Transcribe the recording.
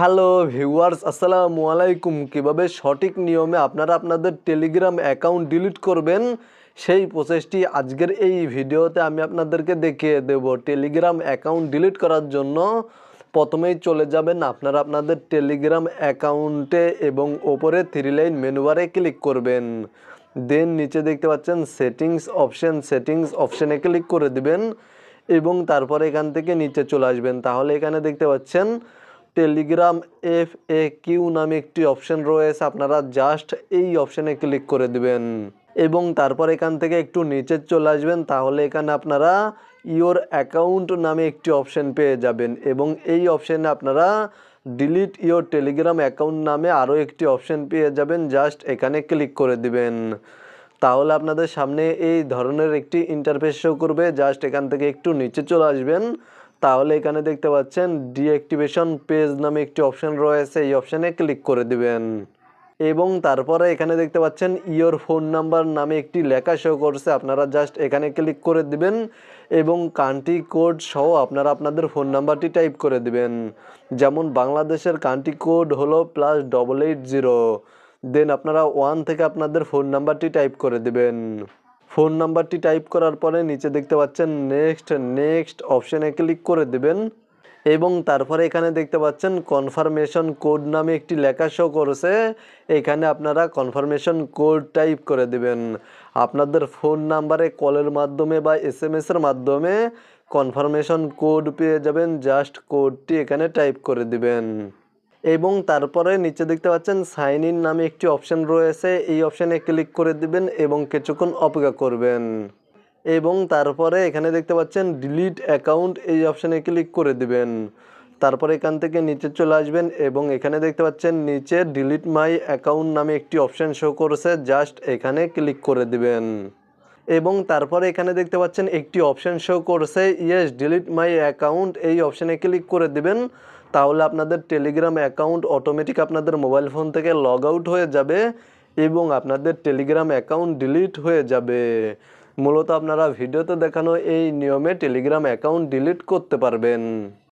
Hello viewers, আসসালামু আলাইকুম। কীভাবে সঠিক নিয়মে আপনারা আপনাদের টেলিগ্রাম অ্যাকাউন্ট ডিলিট করবেন? সেই প্রসেসটি আজকের এই ভিডিওতে আমি আপনাদেরকে দেখিয়ে দেব টেলিগ্রাম অ্যাকাউন্ট ডিলিট করার জন্য। প্রথমেই চলে যাবেন আপনারা আপনাদের টেলিগ্রাম অ্যাকাউন্টে এবং ওপরে থ্রি লাইন মেনুবারে ক্লিক করবেন। দেন নিচে দেখতে পাচ্ছেন সেটিংস অপশন সেটিংস অপশানে ক্লিক করে দিবেন এবং তারপরে এখান থেকে নিচে চলে আসবেন। তাহলে এখানে দেখতে পাচ্ছেন টেলিগ্রাম এফ এ কিউ নামে একটি অপশন রয়েছে, আপনারা জাস্ট এই অপশনে ক্লিক করে দিবেন। এবং তারপর এখান থেকে একটু নিচে চলে আসবেন, তাহলে এখানে আপনারা ইওর অ্যাকাউন্ট নামে একটি অপশন পেয়ে যাবেন। এবং এই অপশনে আপনারা ডিলিট ইওর টেলিগ্রাম অ্যাকাউন্ট নামে আরও একটি অপশন পেয়ে যাবেন জাস্ট এখানে ক্লিক করে দিবেন। তাহলে আপনাদের সামনে এই ধরনের একটি ইন্টারফেস শো করবে জাস্ট এখান থেকে একটু নিচে চলে আসবেন। তাহলে এখানে দেখতে পাচ্ছেন ডিঅ্যাক্টিভেশন পেজ নামে একটি অপশন রয়েছে, এই অপশানে ক্লিক করে দিবেন। এবং তারপরে এখানে দেখতে পাচ্ছেন ইওর ফোন নাম্বার নামে একটি লেখা শো করছে, আপনারা জাস্ট এখানে ক্লিক করে দিবেন এবং কান্ট্রি কোড সহ আপনারা আপনাদের ফোন নাম্বারটি টাইপ করে দিবেন। যেমন বাংলাদেশের কান্ট্রি কোড হলো plus double eight zero, then আপনারা ওয়ান থেকে আপনাদের ফোন নাম্বারটি টাইপ করে দিবেন। ফোন নাম্বারটি টাইপ করার পরে নিচে দেখতে পাচ্ছেন নেক্সট নেক্সট অপশানে ক্লিক করে দেবেন এবং তারপরে এখানে দেখতে পাচ্ছেন কনফার্মেশন কোড নামে একটি লেখা শো করেছে। এখানে আপনারা কনফার্মেশন কোড টাইপ করে দিবেন। আপনাদের ফোন নাম্বারে কলের মাধ্যমে বা এস এম এসের মাধ্যমে কনফার্মেশন কোড পেয়ে যাবেন। জাস্ট কোডটি এখানে টাইপ করে দিবেন। এবং তারপরে নিচে দেখতে পাচ্ছেন সাইন ইন নামে একটি অপশন রয়েছে। এই অপশানে ক্লিক করে দিবেন এবং কিছুক্ষণ অপেক্ষা করবেন। এবং তারপরে এখানে দেখতে পাচ্ছেন ডিলিট অ্যাকাউন্ট, এই অপশানে ক্লিক করে দিবেন। তারপরে এখান থেকে নিচে চলে আসবেন এবং এখানে দেখতে পাচ্ছেন নিচে ডিলিট মাই অ্যাকাউন্ট নামে একটি অপশান শো করেছে, জাস্ট এখানে ক্লিক করে দিবেন। এবং তারপরে এখানে দেখতে পাচ্ছেন একটি অপশান শো করছে, ইয়েস ডিলিট মাই অ্যাকাউন্ট, এই অপশানে ক্লিক করে দিবেন। তাহলে আপনাদের টেলিগ্রাম অ্যাকাউন্ট অটোমেটিক আপনাদের মোবাইল ফোন থেকে লগ আউট হয়ে যাবে এবং আপনাদের টেলিগ্রাম অ্যাকাউন্ট ডিলিট হয়ে যাবে। মূলত আপনারা ভিডিওতে দেখানো এই নিয়মে টেলিগ্রাম অ্যাকাউন্ট ডিলিট করতে পারবেন।